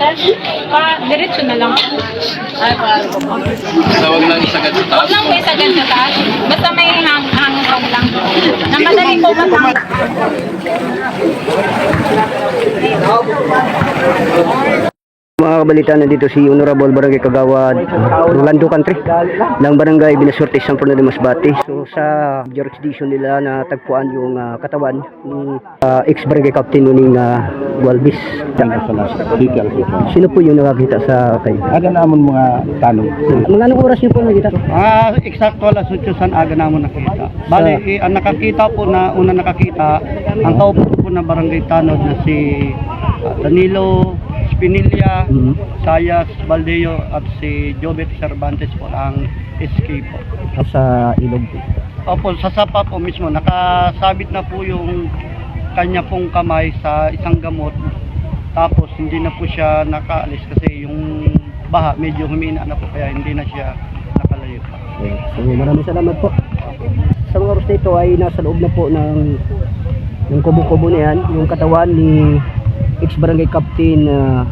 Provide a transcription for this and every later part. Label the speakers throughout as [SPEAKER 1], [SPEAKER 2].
[SPEAKER 1] Sir, pa, diretso na lang. Ay, pa,
[SPEAKER 2] Tawag lang sa ganito.
[SPEAKER 1] Huwag lang po isa ganito taas. Basta may hang hangin lang. Na madali po matang.
[SPEAKER 3] Mga kabalita nandito si Honorable Barangay Kagawad Rolando Country ng Barangay Binasurte San Fernando Masbate. So sa jurisdiction nila na tagpuan yung ah, katawan ni ah, ex-barangay captain nuning uh, Walbis. Sino po yung nakakita sa kayo?
[SPEAKER 4] Aga namon mga tanong.
[SPEAKER 3] Mga anong oras niyo po nakita?
[SPEAKER 4] Ah, eksakto alas 8 san aga namon nakita. Bali, eh, ang nakakita po na una nakakita, ang kaupo po na barangay Tanod na si ah, Danilo Spinilla,
[SPEAKER 3] Mhm.
[SPEAKER 4] Sayas Baldeo at si Jobet Cervantes po ang SK po.
[SPEAKER 3] Sa ilog po.
[SPEAKER 4] Opo, sa sapa po mismo, nakasabit na po yung kanya pong kamay sa isang gamot. Tapos hindi na po siya nakaalis kasi yung baha medyo humina na po kaya hindi na siya nakalayo.
[SPEAKER 3] Okay. So maraming salamat po. Sa mga oras na ito ay nasa loob na po ng ng kubo-kubo na yan, yung katawan ni ex-barangay captain uh,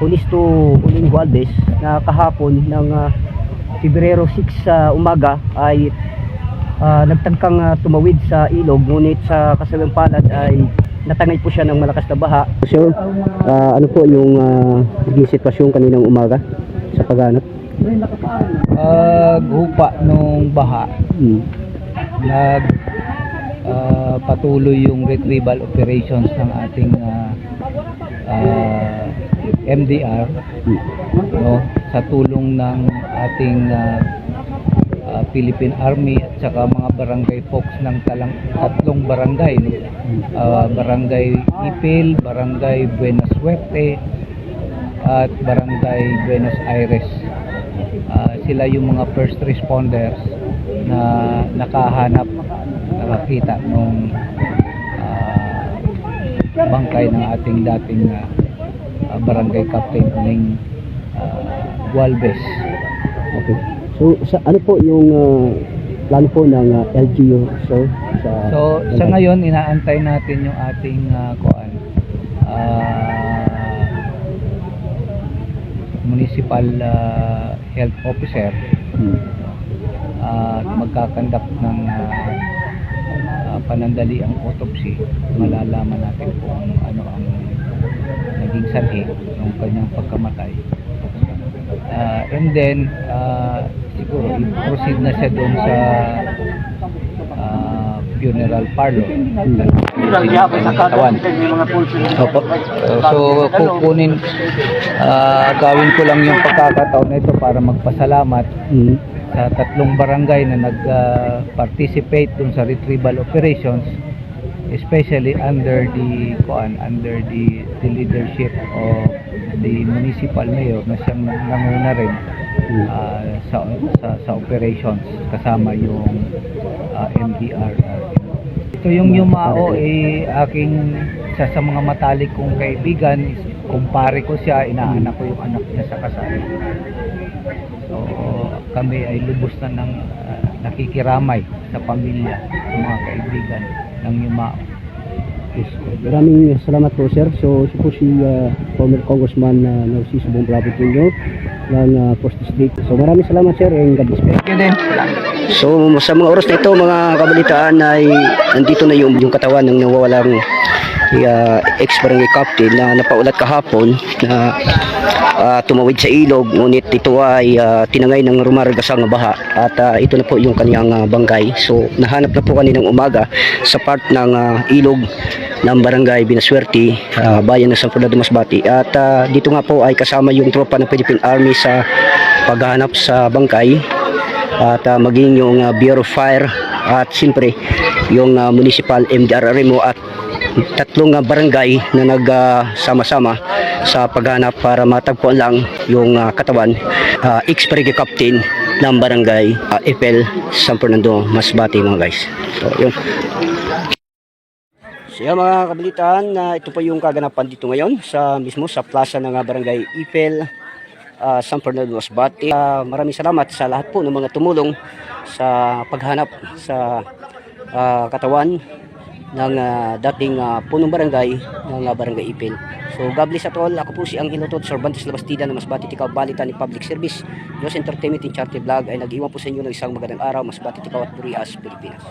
[SPEAKER 3] Unisto Uling Gualdes na kahapon ng uh, Pebrero 6 sa umaga ay ah, nagtangkang ah, tumawid sa ilog ngunit sa kasawang palad ay natangay po siya ng malakas na baha. Sir, ah, ano po yung uh, naging sitwasyon kaninang umaga sa paghanap?
[SPEAKER 5] Paghupa nung baha,
[SPEAKER 3] Hmm.
[SPEAKER 5] nag ah, patuloy yung retrieval operations ng ating ah, ah, MDR no sa tulong ng ating ah, ah, Philippine Army at saka mga barangay folks ng talang, tatlong barangay no? Ah, barangay Ipil, barangay Buenos Suerte at barangay Buenos Aires Ah, sila yung mga first responders na nakahanap nakakita nung ah, bangkay ng ating dating ah, barangay captain Uling uh, Gualbes
[SPEAKER 3] Okay. So sa ano po yung ah, plano po ng ah, LGU sir sa
[SPEAKER 5] So sa ngayon inaantay natin yung ating uh, kuan ah, municipal ah, health officer
[SPEAKER 3] Hmm.
[SPEAKER 5] at magkakandak ng ah, panandali ang autopsy malalaman natin kung ano ang naging sanhi ng kanyang pagkamatay. Ah, and then ah, siguro i-proceed na siya doon sa ah, funeral parlor. Katawan
[SPEAKER 3] Opo.
[SPEAKER 5] So, kukunin, ah, gawin ko lang yung pagkakataon na ito para magpasalamat.
[SPEAKER 3] Hmm.
[SPEAKER 5] Sa tatlong barangay na nag-participate dun sa retrieval operations especially under the kuan under the, the leadership of the municipal mayor na siyang nang- nanguna rin ah, sa, sa sa operations kasama yung ah, MDR ito yung Yumao eh aking sa, sa mga matalik kong kaibigan kumpare ko siya inaanak ko yung anak niya sa kasal. So kami ay lubos na ng ah, nakikiramay sa pamilya, sa mga kaibigan ng Yumao.
[SPEAKER 3] Yes. Maraming salamat po sir. So si po si ah, former Congressman na uh, Narciso Bong Bravo Jr. ng uh, First District. So maraming salamat sir and God bless.
[SPEAKER 5] Din.
[SPEAKER 3] So sa mga oras na ito mga kabalitaan ay nandito na yung, yung katawan ng nawawalang uh, ex-barangay captain na napaulat kahapon na ah, tumawid sa ilog ngunit ito ay ah, tinangay ng rumargasang baha at ah, ito na po yung kanyang ah, bangkay. So nahanap na po kaninang umaga sa part ng ah, ilog ng barangay Binaswerte, ah, bayan ng San Fernando Masbati. At ah, dito nga po ay kasama yung tropa ng Philippine Army sa paghahanap sa bangkay at ah, maging yung ah, Bureau of Fire at siyempre yung ah, Municipal MDR Remo at tatlong ah, barangay na nagsama-sama sa paghanap para matagpuan lang yung ah, katawan uh, ex-barangay captain ng barangay uh, Epel San Fernando Masbate mga guys so yun So yan mga kabalitaan, na ito po yung kaganapan dito ngayon sa mismo sa plaza ng ah, barangay Ipel, ah, San Fernando Masbate. Ah, maraming salamat sa lahat po ng mga tumulong sa paghanap sa ah, katawan ng ah, dating ah, punong barangay ng ah, barangay Ipil. So God bless at all. Ako po si Angelo Todd, Cervantes Labastida ng Masbate Tikaw, Balita ni Public Service. Diyos Entertainment and Charity Vlog ay nag-iwan po sa inyo ng isang magandang araw, Masbate Tikaw at Burias, Pilipinas.